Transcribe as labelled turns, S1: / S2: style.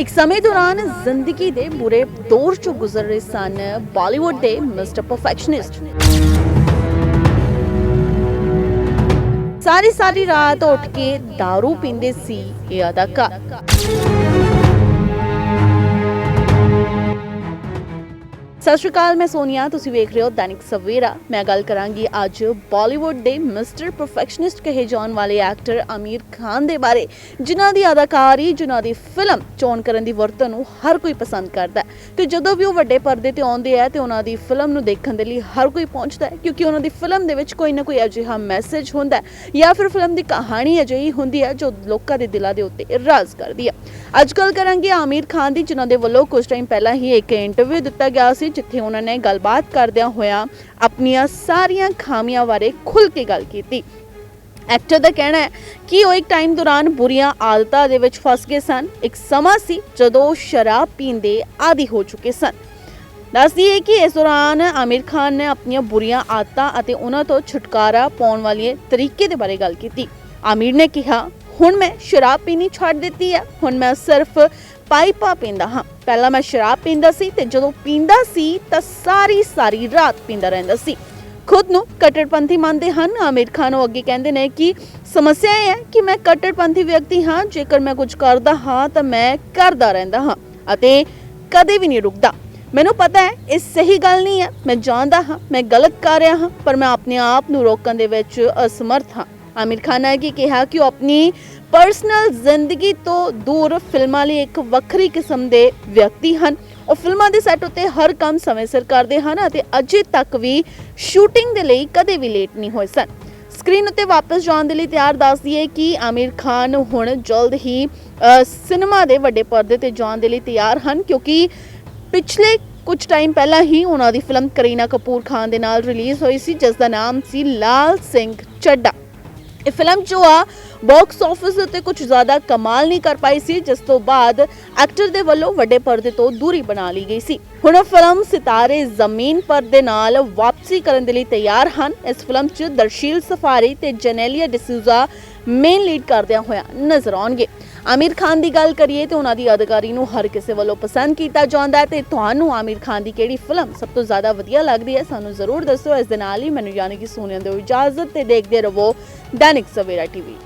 S1: ਇੱਕ ਸਮੇਂ ਦੌਰਾਨ ਜ਼ਿੰਦਗੀ ਦੇ ਬੁਰੇ ਦੌਰ ਚੋਂ ਗੁਜ਼ਰ ਰਹੇ ਸਨ ਬਾਲੀਵੁੱਡ ਦੇ ਮਿਸਟਰ ਪਰਫੈਕਸ਼ਨਿਸਟ। ਸਾਰੀ ਸਾਰੀ ਰਾਤ ਉੱਠ ਕੇ दारू ਪੀਂਦੇ ਸੀ ਇਹ ਅਦਾਕਾਰ। ਸਤਿ ਸ਼੍ਰੀ ਅਕਾਲ, ਮੈਂ ਸੋਨੀਆ, ਤੁਸੀਂ ਵੇਖ ਰਹੇ ਹੋ ਦੈਨਿਕ ਸਵੇਰਾ। ਮੈਂ ਗੱਲ ਕਰਾਂਗੀ ਅੱਜ ਬਾਲੀਵੁੱਡ ਦੇ ਮਿਸਟਰ ਪਰਫੈਕਸ਼ਨਿਸਟ ਕਹੇ ਜਾਣ ਵਾਲੇ ਐਕਟਰ ਆਮੀਰ ਖਾਨ ਦੇ ਬਾਰੇ, ਜਿਨ੍ਹਾਂ ਦੀ ਅਦਾਕਾਰੀ, ਜਿਨ੍ਹਾਂ ਦੀ ਫਿਲਮ ਚੋਣ ਕਰਨ ਦੀ ਵਰਤੋਂ ਨੂੰ ਹਰ ਕੋਈ ਪਸੰਦ ਕਰਦਾ ਹੈ। ਤੇ ਜਦੋਂ ਵੀ ਉਹ ਵੱਡੇ ਪਰਦੇ ਤੇ ਆਉਂਦੇ ਆ, ਤੇ ਉਹਨਾਂ ਦੀ ਫਿਲਮ ਨੂੰ ਦੇਖਣ ਦੇ ਲਈ ਹਰ ਕੋਈ ਪਹੁੰਚਦਾ ਹੈ, ਕਿਉਂਕਿ ਉਹਨਾਂ ਦੀ ਫਿਲਮ ਦੇ ਵਿੱਚ ਕੋਈ ਨਾ ਕੋਈ ਅਜਿਹਾ ਮੈਸੇਜ ਹੁੰਦਾ ਜਾਂ ਫਿਰ ਫਿਲਮ ਦੀ ਕਹਾਣੀ ਅਜਿਹੀ ਹੁੰਦੀ ਹੈ ਜੋ ਲੋਕਾਂ ਦੇ ਦਿਲਾਂ ਦੇ ਉੱਤੇ ਰਾਜ ਕਰਦੀ ਹੈ। ਅੱਜ ਕੱਲ ਕਰਾਂਗੇ ਆਮੀਰ ਖਾਨ ਦੀ, ਜਿਨ੍ਹਾਂ ਦੇ ਵੱਲੋਂ ਕੁਝ ਟਾਈਮ ਪਹਿਲਾਂ ਹੀ ਇੱਕ ਇੰਟਰਵਿਊ ਦਿੱਤਾ ਗਿਆ ਸੀ ਜਿੱਥੇ ਉਹਨਾਂ ਨੇ ਗੱਲਬਾਤ ਕਰਦਿਆਂ ਹੋਇਆਂ ਆਪਣੀਆਂ ਸਾਰੀਆਂ ਖਾਮੀਆਂ ਬਾਰੇ ਖੁੱਲ੍ਹ ਕੇ ਗੱਲ ਕੀਤੀ। ਐਕਟਰ ਦਾ ਕਹਿਣਾ ਹੈ ਕਿ ਉਹ ਇੱਕ ਟਾਈਮ ਦੌਰਾਨ ਬੁਰੀਆਂ ਆਦਤਾਂ ਦੇ ਵਿੱਚ ਫਸ ਗਏ ਸਨ। ਇੱਕ ਸਮਾਂ ਸੀ ਜਦੋਂ ਉਹ ਸ਼ਰਾਬ ਪੀਣ ਦੇ ਆਦੀ ਹੋ ਚੁੱਕੇ ਸਨ। ਦੱਸਦੀ ਹੈ ਕਿ ਇਸ ਦੌਰਾਨ ਆਮਿਰ ਖਾਨ ਨੇ ਆਪਣੀਆਂ ਬੁਰੀਆਂ ਆਦਤਾਂ ਅਤੇ ਉਹਨਾਂ ਤੋਂ ਛੁਟਕਾਰਾ ਪਾਉਣ ਵਾਲੇ ਤਰੀਕੇ ਦੇ ਬਾਰੇ ਗੱਲ ਕੀਤੀ। ਆਮਿਰ ਨੇ ਕਿਹਾ ਹੁਣ ਮੈਂ ਸ਼ਰਾਬ ਪੀਣੀ ਛੱਡ ਦਿੱਤੀ ਹੈ ਹੁਣ ਮੈਂ ਸਿਰਫ ਪਾਈਪਾ ਪੀਂਦਾ ਹਾਂ। ਪਹਿਲਾਂ ਮੈਂ ਸ਼ਰਾਬ ਪੀਂਦਾ ਸੀ ਤੇ ਜਦੋਂ ਪੀਂਦਾ ਸੀ ਤਾਂ ਸਾਰੀ ਸਾਰੀ ਰਾਤ ਪੀਂਦਾ ਰਹਿੰਦਾ ਸੀ। ਖੁਦ ਨੂੰ ਕੱਟੜਪੰਥੀ ਮੰਨਦੇ ਹਨ। ਆਮਿਰ ਖਾਨ ਉਹ ਅੱਗੇ ਕਹਿੰਦੇ ਨੇ ਕਿ ਸਮੱਸਿਆ ਇਹ ਹੈ ਕਿ ਮੈਂ ਕੱਟੜਪੰਥੀ ਵਿਅਕਤੀ ਹਾਂ, ਜੇਕਰ ਮੈਂ ਕੁਝ ਕਰਦਾ ਹਾਂ ਤਾਂ ਮੈਂ ਕਰਦਾ ਰਹਿੰਦਾ ਹਾਂ ਅਤੇ ਕਦੇ ਵੀ ਨਹੀਂ ਰੁਕਦਾ। ਮੈਨੂੰ ਪਤਾ ਹੈ, ਇਹ ਸਹੀ ਗੱਲ ਨਹੀਂ ਹੈ। ਮੈਂ ਜਾਣਦਾ ਹਾਂ, ਮੈਂ ਗਲਤ ਕਰ ਰਿਹਾ ਹਾਂ, ਪਰ ਮੈਂ ਆਪਣੇ ਆਪ ਨੂੰ ਰੋਕਣ ਦੇ ਵਿੱਚ ਅਸਮਰਥ ਹਾਂ। ਆਮਿਰ ਖਾਨ ਨੇ ਕੀ ਕਿਹਾ ਕਿ ਉਹ ਆਪਣੀ ਪਰਸਨਲ ਜ਼ਿੰਦਗੀ ਤੋਂ ਦੂਰ ਫਿਲਮਾਂ ਲਈ ਇੱਕ ਵੱਖਰੀ ਕਿਸਮ ਦੇ ਵਿਅਕਤੀ ਹਨ ਉਹ ਫਿਲਮਾਂ ਦੇ ਸੈੱਟ ਉੱਤੇ ਹਰ ਕੰਮ ਸਮੇਂ ਸਿਰ ਕਰਦੇ ਹਨ ਅਤੇ ਅਜੇ ਤੱਕ ਵੀ ਸ਼ੂਟਿੰਗ ਦੇ ਲਈ ਕਦੇ ਵੀ ਲੇਟ ਨਹੀਂ ਹੋਏ ਸਨ ਸਕਰੀਨ ਉੱਤੇ ਵਾਪਸ ਜਾਣ ਦੇ ਲਈ ਤਿਆਰ ਦੱਸਦੀ ਹੈ ਕਿ ਆਮਿਰ ਖਾਨ ਹੁਣ ਜਲਦ ਹੀ ਸਿਨੇਮਾ ਦੇ ਵੱਡੇ ਪਰਦੇ ਤੇ ਜਾਣ ਦੇ ਲਈ ਤਿਆਰ ਹਨ ਕਿਉਂਕਿ ਪਿਛਲੇ ਕੁਝ ਟਾਈਮ ਪਹਿਲਾਂ ਹੀ ਉਹਨਾਂ ਦੀ ਫਿਲਮ ਕਰੀਨਾ ਕਪੂਰ ਖਾਨ ਦੇ ਨਾਲ ਰਿਲੀਜ਼ ਹੋਈ ਸੀ ਜਿਸ ਦਾ ਨਾਮ ਸੀ ਲਾਲ ਸਿੰਘ ਚੱਡਾ ਫਿਲਮ ਜੋ ਆ ਬਾਕਸ ਆਫਿਸ ਉੱਤੇ ਕੁਝ ਜ਼ਿਆਦਾ ਕਮਾਲ ਨਹੀਂ ਕਰ ਪਾਈ ਸੀ, ਜਿਸ ਤੋਂ ਬਾਅਦ ਐਕਟਰ ਦੇ ਵੱਲੋਂ ਵੱਡੇ ਪਰਦੇ ਤੋਂ ਦੂਰੀ ਬਣਾ ਲਈ ਗਈ ਸੀ। ਹੁਣ ਉਹ ਫਿਲਮ ਸਿਤਾਰੇ ਜ਼ਮੀਨ ਪਰ ਦੇ ਨਾਲ ਵਾਪਸੀ ਕਰਨ ਦੇ ਲਈ ਤਿਆਰ ਹਨ। ਇਸ ਫਿਲਮ 'ਚ ਦਰਸ਼ੀਲ ਸਫਾਰੀ ਤੇ ਜਨੇਲੀਆ ਡਿਸੂਜ਼ਾ ਮੇਨ ਲੀਡ ਕਰਦਿਆਂ ਹੋਇਆ ਨਜ਼ਰ ਆਉਣਗੇ। ਆਮਿਰ ਖਾਨ ਦੀ ਗੱਲ ਕਰੀਏ ਤੇ ਉਹਨਾਂ ਦੀ ਅਦਾਕਾਰੀ ਨੂੰ ਹਰ ਕਿਸੇ ਵੱਲੋਂ ਪਸੰਦ ਕੀਤਾ ਜਾਂਦਾ ਹੈ ਤੇ ਤੁਹਾਨੂੰ ਆਮਿਰ ਖਾਨ ਦੀ ਕਿਹੜੀ ਫਿਲਮ ਸਭ ਤੋਂ ਜ਼ਿਆਦਾ ਵਧੀਆ ਲੱਗਦੀ ਹੈ ਸਾਨੂੰ ਜ਼ਰੂਰ ਦੱਸੋ। ਇਸ ਦੇ ਨਾਲ ਹੀ ਮੈਨੂੰ ਯਾਨੀ ਕਿ ਸੋਨੀਆ ਦਿਓ ਇਜਾਜ਼ਤ ਤੇ ਦੇਖਦੇ ਰਹੋ ਦੈਨਿਕ ਸਵੇਰਾ ਟੀਵੀ।